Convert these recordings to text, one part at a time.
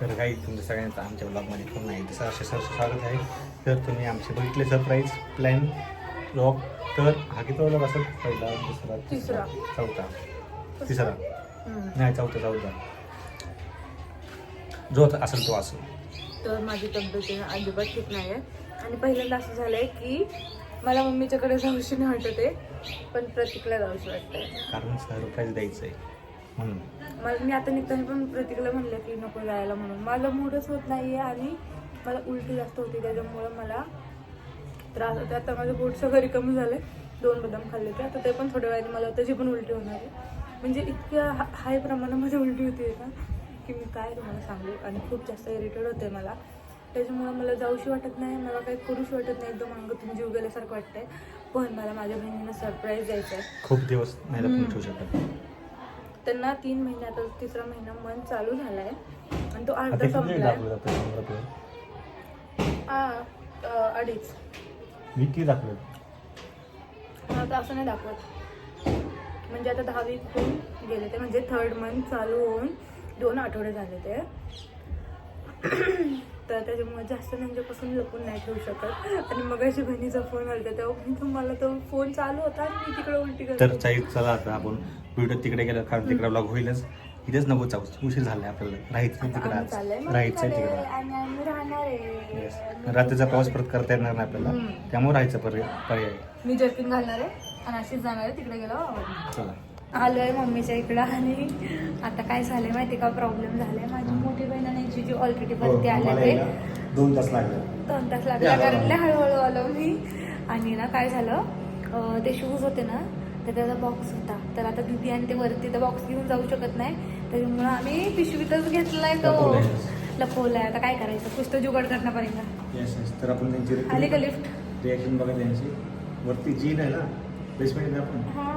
तर काही तुमच्या सगळ्यांचं आमच्या ब्लॉगमध्ये पण नाही तसं असे सर स्वागत आहे. तर तुम्ही आमचे बघितले सरप्राईज प्लॅन ब्लॉग तर हा किती ब्लॉग असेल? पहिला दुसरा तिसरा. चौथा. तिसरा. नाही चौथा चौथा. जो असेल तो असेल तर माझी तब्येत अजिबात ठीक नाही आहे आणि पहिल्यांदा असं झालं आहे की मला मम्मीच्याकडे जाऊशी नाही वाटत आहे पण प्रतीकला जाऊशी वाटतंय. कारण सरप्राईज द्यायचं आहे म्हणून. मला मी आता निघताना पण प्रतीकला म्हणलं की नको जायला म्हणून. मला मूडच होत नाही आहे आणि मला उलटी जास्त होती त्याच्यामुळं मला त्रास होते आता माझं पोट सगळं कमी झालं दोन बदाम खाल्ले ते. आता ते पण थोड्या वेळाने मला त्याची पण उलटी होणार आहे. म्हणजे इतक्या हा- हाय प्रमाणामध्ये उलटी होती ना की मी काय तुम्हाला सांगू? आणि खूप जास्त इरिटेड होते मला. त्याच्यामुळं मला जाऊशी वाटत नाही मला काही करूशी वाटत नाही. एकदम अंगातून जीव गेल्यासारखं वाटतंय. पण मला माझ्या बहिणीला सरप्राईज द्यायचं आहे खूप दिवस नाही शकत त्यांना तीन महिने आता तिसरा महिना मन चालू झालाय. आणि तो अर्धा? हा अं, अडीच. मी किती तर असं नाही दाखवत. म्हणजे आता दहा वीक होऊन गेले ते म्हणजे थर्ड मंथ चालू होऊन दोन आठवडे झाले ते. तर त्याच्यामुळे जास्त त्यांच्यापासून लपून नाही ठेवू शकत. आणि मग अशी बहिणीचा फोन आला तेव्हा मी तुम्हाला तो फोन चालू होता आणि मी तिकडे उलटी तर चला आता आपण व्हिडिओ तिकडे गेलं कारण तिकडे ब्लॉग होईलच. इथेच नको जाऊ उशीर झालाय आपल्याला. राहायचं तिकडे राहायचं आहे. तिकडे. रात्रीचा प्रवास परत करता येणार नाही आपल्याला. त्यामुळे राहायचं पर्याय पर्याय. मी जर्किन घालणार आहे आणि अशीच जाणार आहे तिकडे गेलो चला. आलो आहे मम्मीच्या इकडं आणि आता काय झालंय माहिती का? प्रॉब्लेम झालाय. माझी मोठी बहीण आणि जी जी ऑलरेडी वरती आले ते दोन तास लागले. दोन तास लागला. कारण लय हळूहळू आलो मी. आणि ना काय झालं ते शूज होते ना तर त्याचा बॉक्स होता. तर आता दिदी आणि ते वरती तर बॉक्स घेऊन जाऊ शकत नाही. त्याच्यामुळं आम्ही पिशवीतच घेतलाय तो. लपवलाय. आता काय करायचं? तो जुगाड करणार येस तर आपण आली का त्यांची लिफ्ट रिॲक्शन बघा त्यांची. वरती जीन आहे ना? बेसमेंट आपण? हा.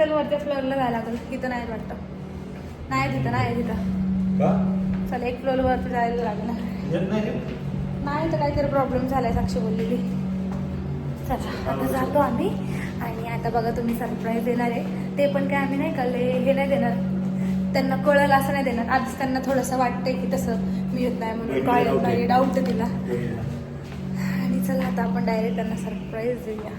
चल वरच्या फ्लोअरला जायला लागेल. तिथं नाही वाटतं. नाही तिथं नाही तिथं. चल एक फ्लोअर वरती जायला लागणार. येत नाही तर काहीतरी प्रॉब्लेम झालाय साक्षी बोललेली. चला आता जातो आम्ही. आणि आता बघा तुम्ही सरप्राईज देणार आहे. ते पण काय आम्ही नाही का लय हे नाही देणार. त्यांना कळलं असं नाही देणार. आधीच त्यांना थोडंसं वाटतंय की तसं मी येत नाही म्हणून कळलं नाही डाऊट तिला. आणि चला आता आपण डायरेक्ट त्यांना सरप्राईज देऊया.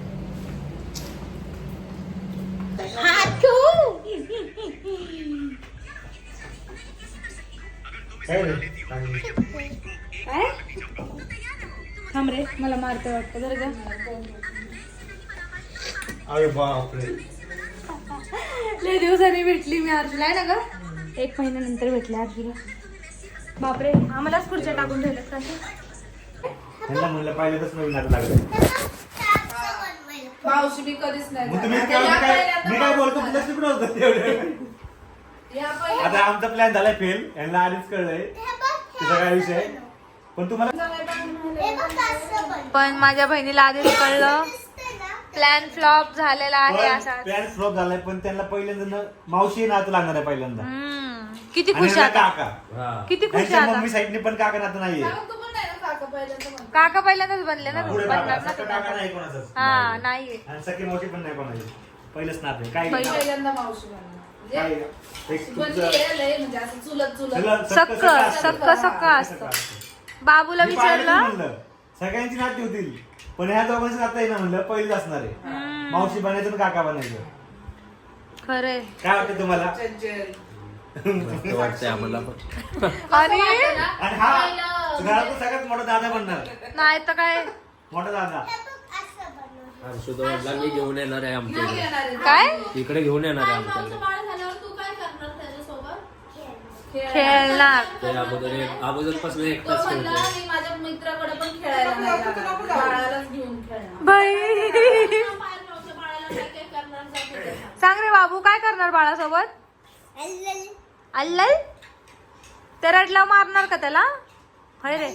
थांब रे मला मारतं वाटतं जर का अरे बापरे लय दिवसांनी भेटली मी अर्जुला आहे ना ग एक महिन्यानंतर भेटले अर्जुला बापरे आम्हालाच खुर्च्या टाकून ठेवलं त्यांना म्हणलं पाहिलं तसं नवीन लागलं मावशी मी कधीच नाही मग तुम्ही जाणार. काय या काय पहिल्यांदा मी काय बोलतो तुला तिकडे होतं तेवढं या पहिल्यांदा आता आमचा प्लॅन झालाय फेल यांना आधीच कळलंय. तिचा काय विषय? आहे. पण तुम्हाला पण माझ्या बहिणीला आधीच कळलं. प्लॅन फ्लॉप झालेला आहे असा. प्लॅन फ्लॉप झालाय पण त्यांना पहिल्यांदा न- मावशी नातं लागणार आहे पहिल्यांदा. हम्म. किती आणि खुश यांना आहे आता. काका. किती खुश आहे मम्मी आता साईडने पण काका नातं नाहीये. तू काका पहिल्यांदाच बनले ना पुढे बनणार काका ना सख्खा काका नाही कोणाचाच हा नाहीये आणि सखी मोठी पण नाही कोणाची. पहिलंच नातं. काय पहिलं. पहिल्यांदा मावशी म्हणणार. काय म्हणजे एक बनली तुमचं- आहे लय म्हणजे असं चुलत चुलत. तुला सक्क सक्क असतं. सक्क असतं. बाबूला मी विचारलं? म्हणलं. सगळ्यांची नाती होतील. पण ह्या दोघांची नातं आहे ना म्हणलं पहिलीच असणार आहे. मावशी बनायचं आणि काका बनायचं. खरंय. काय वाटतं तुम्हाला? चंचल. मस्त वाटतंय आम्हाला पण. आणि आणि हा घरातला सगळ्यात मोठा दादा बनणार. नाही तर काय? मोठा दादा. हर्षद मी घेऊन येणार आहे आमच्या घेऊन इकडे येणार आहे. काय? इकडे घेऊन येणार आहे तुमचं आमच्याकडे बाळ झाल्यावर तू काय करणार त्याच्यासोबत? खेळ- खेळणार. ते अगोदर एक- अगोदरपासून एकटाच खेळतो माझ्या मित्राकडे पण खेळायला नाही जाणार. बाळालाच घेऊन खेळणार. बाई. बाहेर नव्हतं, बाळाला काय काय करणार जातो त्याचा. सांग रे बाबू काय करणार बाळासोबत? अल्लल? ते रडला मारणार का त्याला? होय रे.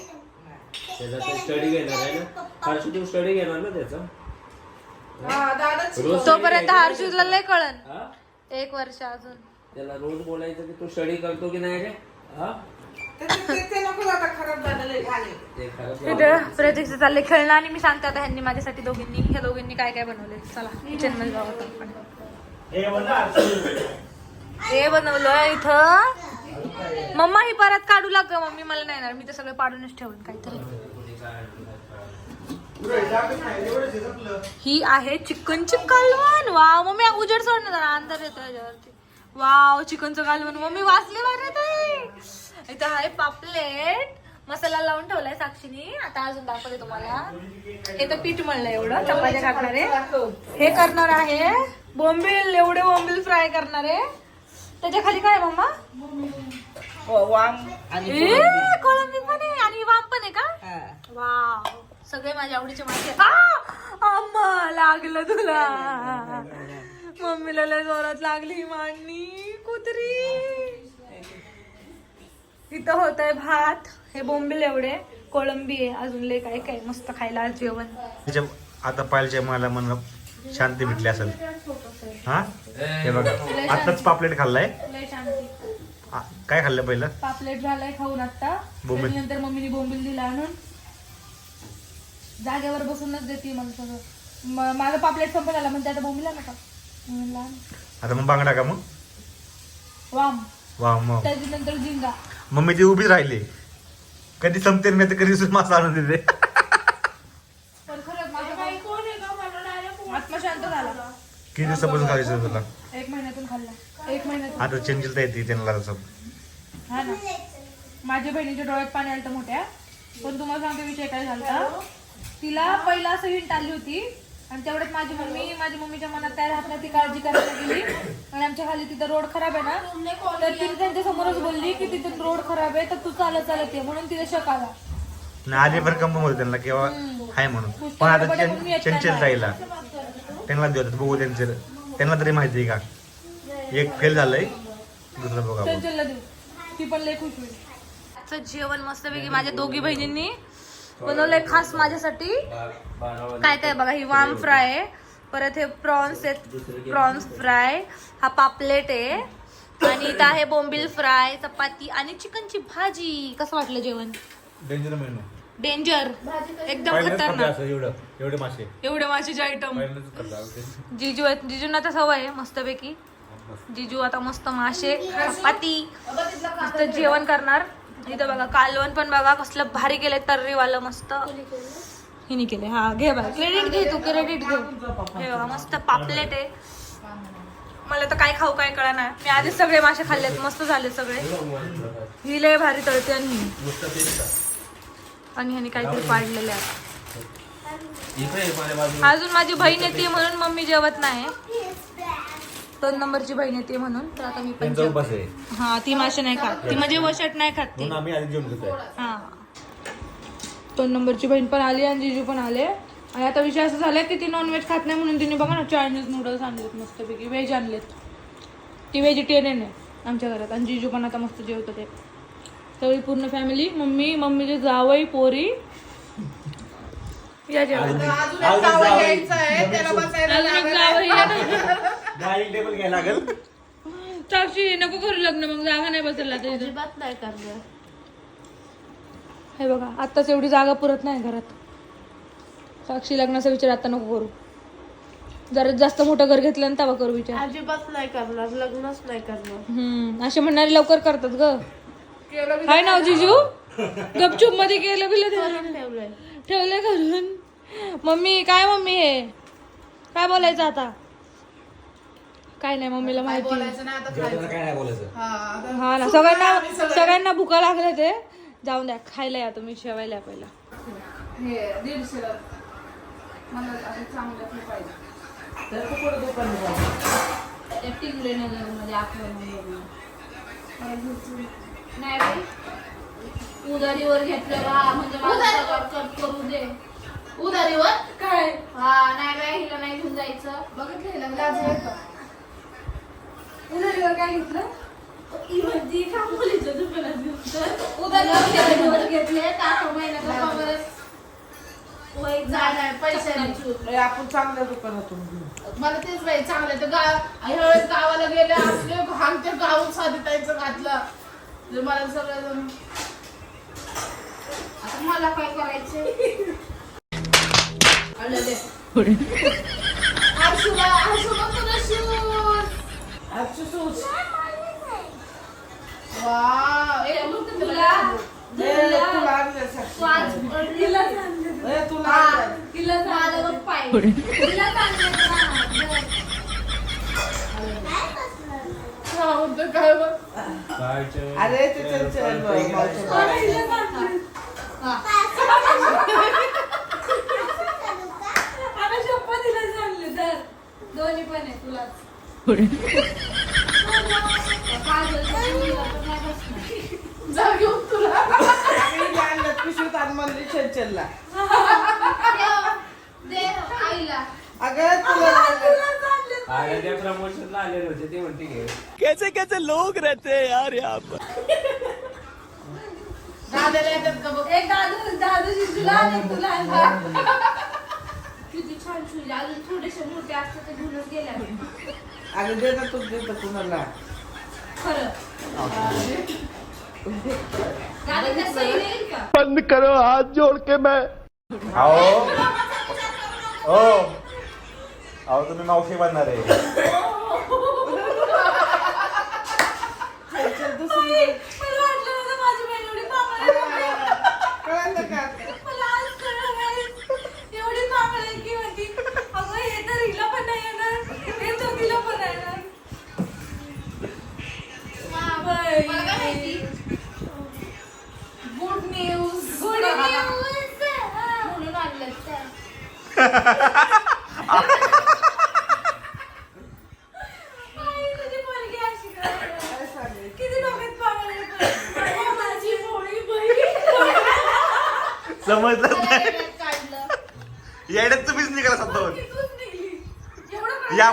त्याचा तो स्टडी घेणार आहे ना. हर्षद तू स्टडी घेणार ना त्याचा? हा, दादाच रोज तोपर्यंत study हर्षूला लय कळन. हा? एक वर्ष अजून. त्याला रोज बोलायचं की तू स्टडी करतो की नाही रे? हा? ते- नको आता खराब खेळणं आणि मी सांगते आता ह्यांनी माझ्यासाठी दोघींनी. ह्या दोघींनी काय काय बनवले चला किचनमध्ये जाऊ आपण. हे म्हणलं हे बनवलं इथं. मम्मा ही परत काढू लाग मम्मी मला नाही येणार. मी तर सगळं पाडूनच ठेवून काहीतरी. ही आहे चिकनची कालवण. वाव मम्मी उजेड सोडणं जरा अंधार येतो याच्यावरती. वाव चिकनचं कालवण. मम्मी वाचले वाटत इथं आहे पापलेट. मसाला लावून ठेवलाय साक्षीनी. आता अजून दाखवते तुम्हाला. हे तर पीठ म्हणलं एवढं. चपात्या टाकणार आहे हे करणार आहे. बोंबील एवढे बोंबील फ्राय करणार आहे. त्याच्याखाली काय मम्मा? ए, कोळंबी पण आहे आणि वाम पण आहे का? वाव. सगळे माझ्या आवडीचे मासे आ! अम्मा लागलं तुला. मम्मीला लय जोरात लागली मांडणी. कुत्री. इथं होत आहे भात. हे बोंबील एवढे. कोळंबी आहे. अजून लय काय काय मस्त खायला आज जेवण. आता पाहिजे मला मन शांती भेटली असेल. हा? हे बघा आताच पापलेट खाल्लाय. आ, काय खाल्लं पहिलं? पापलेट झालाय खाऊन आता बोंबील. नंतर मम्मीने बोंबील दिला आणून. जागेवर बसूनच देते मला सगळं. म- माझं पापलेट संपत आला म्हणजे आता बोंबील आला का? मी म्हणलं आण. आता मग बांगडा का मग? वाम. वा मग त्याच्यानंतर झिंगा. मम्मी ती उभी राहिली. कधी संपते मी तर कधी मासा आणून देते पण खरंच माझा आत्मा शांत झाला किती दिवसापासून खायचं तुला? एक महिन्यातून खाल्ला. एक महिन्यातून. आता चेंजेस येते त्यांना हा ना. माझ्या बहिणीच्या डोळ्यात पाणी आलं मोठ्या. पण तुम्हाला सांगते विषय काय झाला तिला पहिला असं हिंट आली होती. आणि तेवढ्यात माझी मम्मी माझ्या मम्मीच्या मनात काय राहत नाही ती काळजी करायला गेली. आणि आमच्या खाली तिथं रोड खराब आहे ना तर तिने त्यांच्या समोरच बोलली की तिथून रोड खराब आहे तर तू चालत चालत ये. म्हणून तिला शक आला. आणि आधी पण कंपम होतं त्यांना किंवा आहे म्हणून. पण आता चंचल जायला. त्यांना देतात बघू त्यांचे त्यांना तरी माहिती आहे का? एक फेल झालंय दुसरं बघा आपण. चंचलला देऊ ती पण लय खुश होईल. आजचं जेवण मस्तपैकी माझ्या दोघी बहिणींनी बनवलंय खास माझ्यासाठी. काय काय बघा ही वाम फ्राय आहे. परत हे प्रॉन्स आहेत. Prawns fry. हा पापलेट आहे. आणि इथं आहे बोंबील फ्राय चपाती आणि चिकनची भाजी. कसं वाटलं जेवण? डेंजर मेनू डेंजर एकदम खतरनाक. एवढं एवढे मासे. एवढे माशीचे आयटम. जिजू आहेत जिजूंना तर सवय आहे मस्तपैकी. जिजू आता मस्त मासे चपाती मस्त जेवण करणार. इथं बघा कालवण पण बघा कसलं भारी केलंय तर्रीवालं मस्त. हिने केले हा घे बघा. क्रेडिट घे तू क्रेडिट घे. हे बघा मस्त पापलेट आहे. मला तर काय खाऊ काय कळा नाही मी आधीच सगळे मासे खाल्लेत मस्त झाले सगळे. ही लय भारी तळते आणि आणि ह्याने काहीतरी पाडलेले आहे. अजून माझी बहीण येते म्हणून मम्मी जेवत नाही. दोन नंबरची बहीण येते म्हणून. तर आता मी पण हा ती मासे नाही खात. ती म्हणजे वशट नाही खात ती. म्हणून आम्ही आधी जेवण घेतोय. हा. दोन नंबरची बहीण पण आली आणि जिजू पण आले. आणि आता विषय असं झालाय की ती नॉनव्हेज खात नाही म्हणून तिने बघा ना चायनीज नूडल्स आणलेत मस्तपैकी. व्हेज आणलेत. ती व्हेजिटेरियन आहे आमच्या घरात. आणि जिजू पण आता मस्त जेवतं ते. सगळी पूर्ण फॅमिली मम्मी मम्मीचे जावई पोरी. या जेवण. अजून एक जावई. आहे. डायनिंग टेबल घ्यायला लागेल. साक्षी नको करू लग्न मग जागा नाही बसला तर इथं. अजिबात नाही करणार. हे बघा आत्ताच एवढी जागा पुरत नाही घरात. साक्षी लग्नाचा विचार आता नको करू. जरा जास्त मोठं घर घेतलं ना तेव्हा करू विचार. अजिबात नाही करणार लग्नच नाही करणार. हम्म असे म्हणणारे लवकर करतात ग. काय नाव जिजू? गपचूपमध्ये केलं बिलं ते ठेवलंय. ठेवलं करून. मम्मी काय मम्मी हे? काय बोलायचं आता? काय नाही मम्मीला माहिती. काय नाही बोलायचं. हा ना सगळ्यांना सगळ्यांना भुका लागले ते. जाऊन द्या खायला या तुम्ही शेवायला पहिला. हे हे. नाही बाई. उधारीवर घेतलं का म्हणजे कट करू दे. उधारीवर? काय? हा नाही बाई हिला नाही घेऊन जायचं. बघितलं उधारीवर काय घेतलं? इवरती कामोलीच्या दुकानात घेऊन उधारीवर घेतले. महिन्याचा पगार वय नाही पैशाने आपण चांगल्या दुकानातून घेऊ. मला तेच बाई चांगलं तर गाव ह्यावेळेस गावाला गेले असले घाम ते गावून साधी घातलं. जे मला सगळं जण आता मला काय करायचे? म्हणतो काय बघ. अरे. आता शपथ तिला दोन्ही पण आहे घेऊन तुला आम्ही आणलं पिशवीत आण म्हणली चंचलला दे आईला अगं तुला आणलं. अरे त्या प्रमोशनला आलेले होते ते म्हणते घे दादाला येतात का बघ एक दादू दादूची तुला आणि तुला आणि. किती छान अजून थोडेसे मोठे असते ते घेऊनच गेल्या अगं दे ना तू देतो कुणाला खरं. दादा त्या सही देईल का? बंद करो हाथ जोड़ के मैं। हो अहो तुम्ही मावशी बनणार आहे.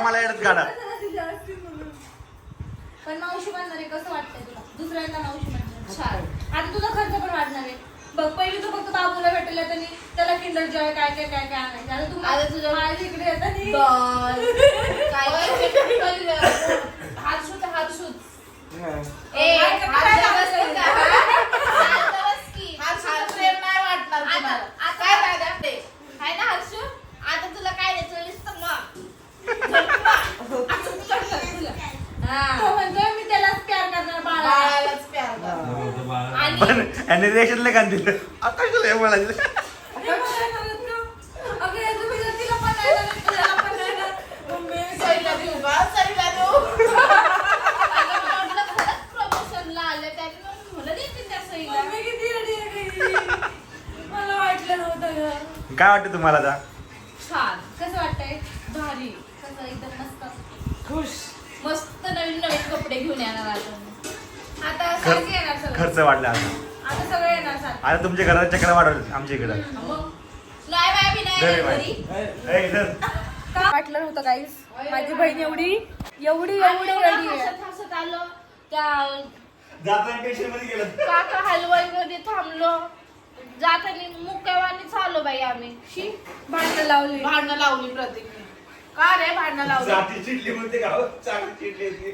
मला येड्यात काढा. कळलं जास्ती म्हणून. पण मावशी बनणार आहे कसं वाटतंय तुला? दुसऱ्यांदा मावशी बनणार छान. आता तुझा खर्च पण वाढणार आहे. बघ पहिली तू फक्त बाबूला भेटले त्याला किंडर जॉय काय काय काय काय आणायचं. आता तू आता तुझ्या- माझ्या इकडे काय हात शुद्ध हात शुद्ध हा. ए. हात व्यवस्थित. हात शुद्ध प्रेम नाही वाटणार आता- तुम्हाला. आता- काय दादा ते हाय ना हर्षू आता तुला काय द्यायचं नुसतं मग तो म्हणतोय मी त्यालाच प्यार करणार बाळा बाळालाच प्यार कर. आणि पण याने रिएक्शन लय कान दिलं? आता हे हे का? अगं, हे तुम्ही जर तिला पण नाही सांगत, तुला पण नाही ना. मम्मी, सईला देऊ का सईला देऊ अगं, मी म्हटलं खरंच प्रमोशनला आलं त्याने मग म्हणलं देते त्या सईला मम्मी किती ready आहे घरी. मला वाटलं नव्हतं गं. काय वाटतं तुम्हाला आता? छान. कसं वाटतंय? भारी. कसं एकदम मस्त. खुश. मस्त नवीन नवीन कपडे घेऊन येणार आता. आता खर्च सारखे येणार सगळं. खर्च वाढला आता. आता सगळं येणार सारखं. आता तुमच्या घरात चक्र वाढवलं आमच्या इकडं. मग नाही बाय मी घरी नाही बाय. घरी. ए, इधर. का? वाटलं नव्हतं काहीच माझी बहीण एवढी एवढी एवढी रेडी हसत हसत आलो. त्या जाताना टेन्शनमध्ये गेलं. काका हलवाई मध्ये थांबलो. जाताना मुक्यावानीच आलो बाई आम्ही. शी. भांडणं लावली. भांडणं लावली प्रतीकने. का रे भांडणं लावली? जाती चिडली म्हणते का हो? चांगली चिडली होती.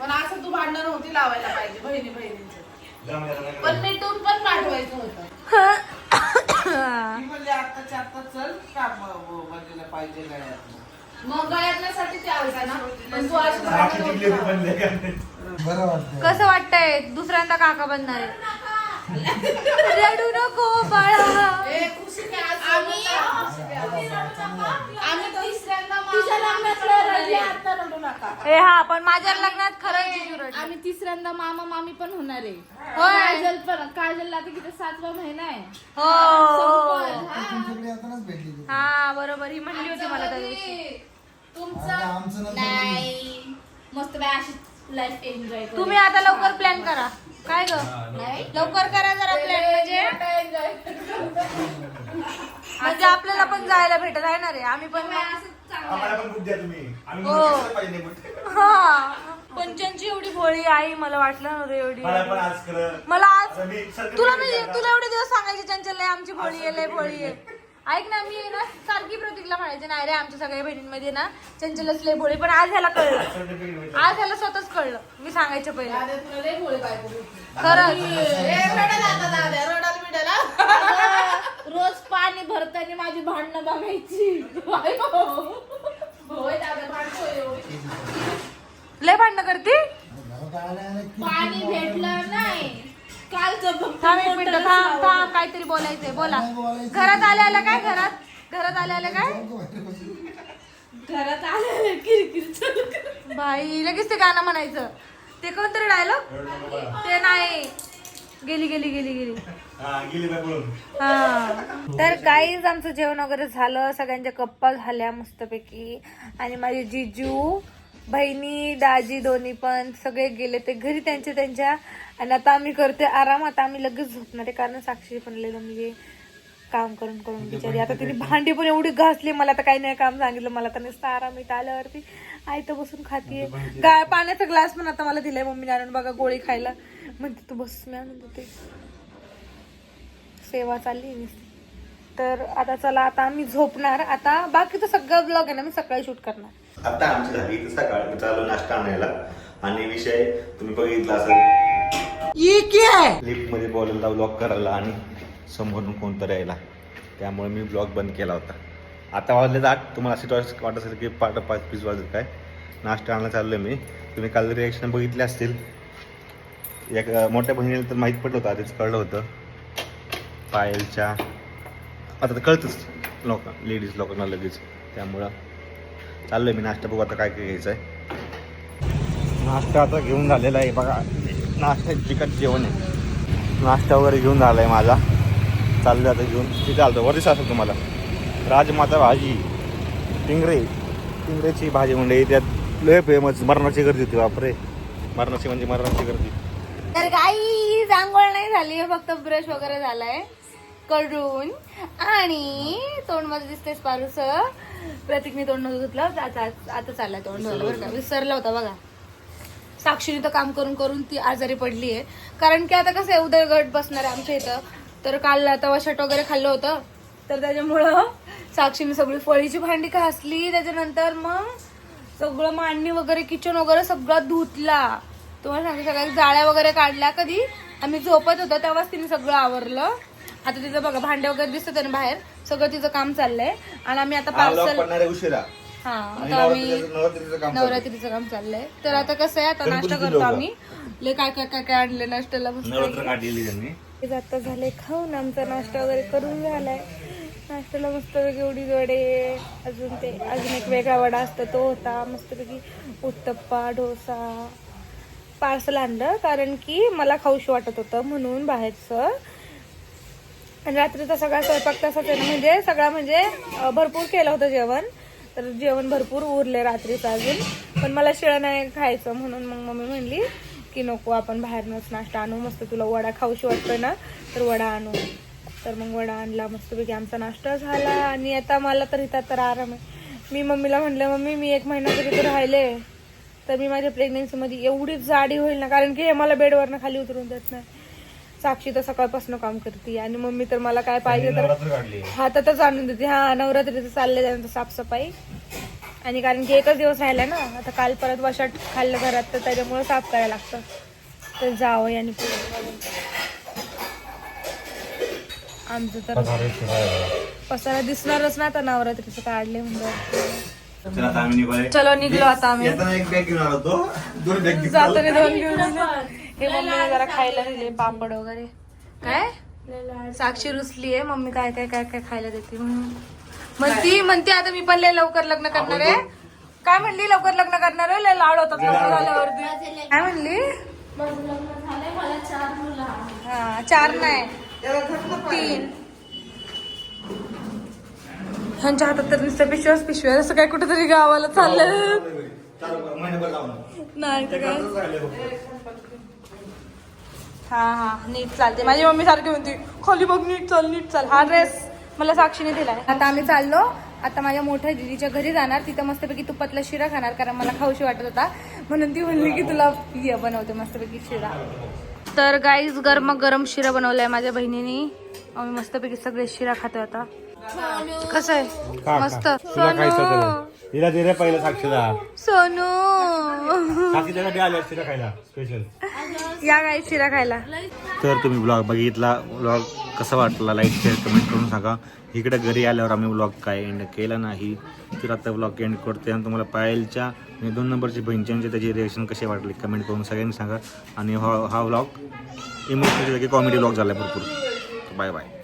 पण असं तू भांडणं नव्हती लावायला पाहिजे बहिणी बहिणींचं. जाऊन द्या, जाऊन द्या. पण मिटून पण पाठवायचं होतं. ती म्हणली आत्ताच्या आत्ता चल का बनलेलं पाहिजे गळ्यात मग गळ्यातल्यासाठी ते आलता ना? पण तू अशी सारखी भांडणं चिडली होती नव्हती पण लय काय नाही. कसं वाटतंय? दुसऱ्यांदा काका बनणार आहे. ए हा पण माझ्या लग्नात खरंच जिजू रडले. आम्ही तिसऱ्यांदा मामा मामी पण होणार आहे. काजल पण काजलला आता किती सातवा महिना आहे. हो. हा. हा. बरोबर. ही म्हणली होती मला त्या दिवशी. कधी? तुमचं नाही. मस्त बाय अशी लाईफ एन्जॉय तुम्ही आता लवकर प्लॅन करा. काय ग? नाही? लवकर करा जरा प्लॅन म्हणजे. म्हणजे आपल्याला पण जायला भेटत आहे ना रे? आम्ही पण मग- आम्हाला पण बुद्धी द्या तुम्ही. आम्ही हो. हा. पंचांची एवढी भोळी आई मला वाटलं नव्हतं एवढी. मला पण आज तुला मी तुला एवढे दिवस सांगायचे चंचल आमची भोळी आहे लय भोळी आहे. ऐक ना मी ना सारखी प्रतीकला म्हणायचे नाही रे आमच्या सगळ्या बहिणींमध्ये ना चंचलच लय भोळी पण आज ह्याला कळलं. आज ह्याला स्वतःच कळलं मी सांगायचं पहिलं. खरंच. रोज पाणी भरताना माझी भांडणं बघायची. एवढी. लय भांडणं करते? पाणी भेटलं नाही. थांब एक मिनिट थांब. थांब काहीतरी बोलायचंय बोला. घरात आल्या आल्या काय घरात? घरात आल्या आल्या काय? घरात आले किरकिर चालू कर. बाई लगेच ते गाणं म्हणायचं. ते कोणतरी डायलॉग ते नाही. गेली गेली गेली गेली. हा तर काहीच आमचं जेवण वगैरे झालं. सगळ्यांच्या गप्पा झाल्या मस्तपैकी. आणि माझे जिजू बहिणी दाजी दोन्ही पण सगळे गेले ते घरी त्यांच्या त्यांच्या. आणि आता आम्ही करते आराम आता आम्ही लगेच झोपणार आहे. कारण साक्षी पण म्हणजे काम करून करून बिचारी. आता तिने भांडी पण एवढी घासली मला तर काही नाही काम सांगितलं. मला तर नुसतं आराम इथं आल्यावरती आई तर बसून खातीये. गाय पाण्याचा ग्लास पण आता मला दिलाय मम्मीने आणून बघा गोळी खायला. म्हणते तू बस मी आणून देते. सेवा चालली नुसती. तर आता चला आता आम्ही झोपणार. आता बाकीचं सगळं ब्लॉग आहे ना मी सकाळी शूट करणार. आता आमची झाली इथं सकाळ चालू नाश्ता आणायला. आणि विषय तुम्ही बघितला असेल. लिफ्टमध्ये बोलायला ब्लॉग करायला आणि समोरून कोणतरी यायला. त्यामुळे मी ब्लॉग बंद केला होता. आता वाजले आठ. तुम्हाला असे वाटत वाटत असेल की पाठ पाच पीस वाजत काय? नाश्ता आणायला चाललोय मी. तुम्ही काल रिॲक्शन बघितले असतील. एक मोठ्या बहिणीला तर माहीत पडलं होतं आधीच कळलं होतं. पायलच्या आता तर कळतंच लोक लेडीज लोकांना लगेच. त्यामुळं चाललोय मी नाश्ता बघू आता काय काय घ्यायचं आहे नाश्ता आता घेऊन झालेला आहे बघा. नाश्ता चिकट जेवण आहे. नाश्ता वगैरे घेऊन झाला आहे माझा. चाललं आता घेऊन. तिथे चालतं वरतीच असेल तुम्हाला. राजमाता भाजी टिंगरे टिंगरेची भाजी म्हणजे त्यात लय फेमस मरणाची गर्दी होती बापरे. मरणाची म्हणजे मरणाची गर्दी. तर काही आंघोळ नाही झाली. फक्त ब्रश वगैरे झालाय. करून. आणि तोंडमध्ये दिसते पारूस प्रतीकने तोंड नव्हतं धुतलं. आता आता चाललाय तोंड धुवायला. बरं का? विसरला होता बघा. साक्षीने तर काम करून करून ती आजारी पडली आहे कारण की आता कसं आहे उदयगट बसणार आहे आमच्या इथं. तर काल तवा शट वगैरे खाल्लं होतं. तर त्याच्यामुळं साक्षीने सगळी फळीची भांडी घासली. त्याच्यानंतर मग सगळं मांडणी वगैरे किचन वगैरे सगळं धुतला. तुम्हाला सांगते सगळ्या जाळ्या वगैरे काढल्या. कधी? आम्ही झोपत होतो तेव्हाच तिने सगळं आवरलं. आता तिचं बघा भांडे वगैरे दिसत आहे ना बाहेर. सगळं तिचं काम चाललंय. आणि आम्ही आता पार्सल पडणारे उशिरा. हा आणि आता आम्ही नवरात्रीचं नवरात्रीचं काम चालू आहे. नवरात्रीचं काम चाललंय. तर आता कसं आहे आता नाश्ता करतो. आम्ही. ले काय काय काय काय आणले नाश्त्याला? मस्त नवरात्र काढलेली त्यांनी. आता झाले खाऊन आमचा नाश्ता वगैरे करून झालाय. नाश्त्याला मस्तपैकी उडीद वडे अजून ते अजून एक वेगळा वडा असतो तो होता. मस्तपैकी उत्तप्पा डोसा. पार्सल आणलं कारण की मला खाऊशी वाटत होतं म्हणून बाहेरचं. आणि रात्रीचा सगळा स्वयंपाक तसाच आहे ना म्हणजे सगळा म्हणजे भरपूर केलं होतं जेवण. तर जेवण भरपूर उरले रात्रीचं अजून. पण मला शिळं नाही खायचं म्हणून मग मम्मी म्हणली की नको आपण बाहेरनंच नाश्ता आणू. मस्त तुला वडा खाऊशी वाटतोय ना तर वडा आणू. तर मग वडा आणला मस्तपैकी आमचा नाश्ता झाला. आणि आता मला तर इथं तर आराम आहे. मी मम्मीला म्हटलं मम्मी मी एक महिना तरी तर राहिले तर मी माझ्या प्रेग्नेन्सीमध्ये एवढी जाडी होईल ना कारण की हे मला बेडवरनं खाली उतरून देत नाही. साक्षी तर सकाळपासून काम करते आणि मम्मी तर मला काय पाहिजे तर हातातच आणून देते. हा नवरात्रीचं चाललंय त्यानंतर साफसफाई. आणि कारण की एकच दिवस राहिला ना आता काल परत वशाट खाल्लं घरात तर त्याच्यामुळे साफ करायला लागतं. तर जावं आणि आमचं तर पसारा दिसणारच ना आता नवरात्रीचं काढले म्हणजे चला निघलो आता आम्ही. होतो. दोन बॅग घेऊन जाताना दोन घेऊन दिले. हे मम्मीने जरा खायला दिले पापड वगैरे. काय? साक्षी रुसली आहे मम्मी काय काय काय काय खायला देते म्हणून. म्हणती म्हणते आता मी पण लय लवकर लग्न करणार आहे. काय म्हणली लवकर लग्न करणार आहे? लय लाड होतात लग्न झाल्यावरती काय म्हणली? चार मुलं आहेत. हा चार नाही. तीन. ह्यांच्या हातात तर नुसतं पिशव्याच पिशव्या असं काय कुठेतरी गावाला चाललं नाही तर काय? हा हा नीट चालते माझी मम्मी सारखी म्हणते खाली बघ नीट चाल नीट चाल. हा ड्रेस मला साक्षीने दिलाय. आता आम्ही चाललो. आता माझ्या मोठ्या दिदीच्या घरी जाणार. तिथं मस्तपैकी तुपातला शिरा खाणार कारण मला खाऊशी वाटत होता. म्हणून ती म्हणली की तुला ये बनवते मस्तपैकी शिरा. तर गाईज गरम गरम शिरा बनवलाय माझ्या बहिणीने. आम्ही मस्तपैकी सगळे शिरा खातो आता. कसं आहे? मस्त. सोनू. तिला दिले पहिलं साक्षीला. सोनू. साक्षी त्यासाठी खायला स्पेशल या गाई शिरा खायला. तर तुम्ही ब्लॉग बघितला ब्लॉग कसा वाटला? लाईक शेअर कमेंट करून सांगा. इकडे घरी आल्यावर आम्ही ब्लॉग काय एंड केला नाही. तर आता ब्लॉग एंड करते आणि तुम्हाला पायलच्या आणि दोन नंबरची बहिणच्यांचे त्याची रिॲक्शन कशी वाटली कमेंट करून सगळ्यांनी सांगा. आणि हा हा व्लॉग इमोशनल कॉमेडी व्लॉग झाला आहे भरपूर. Bye bye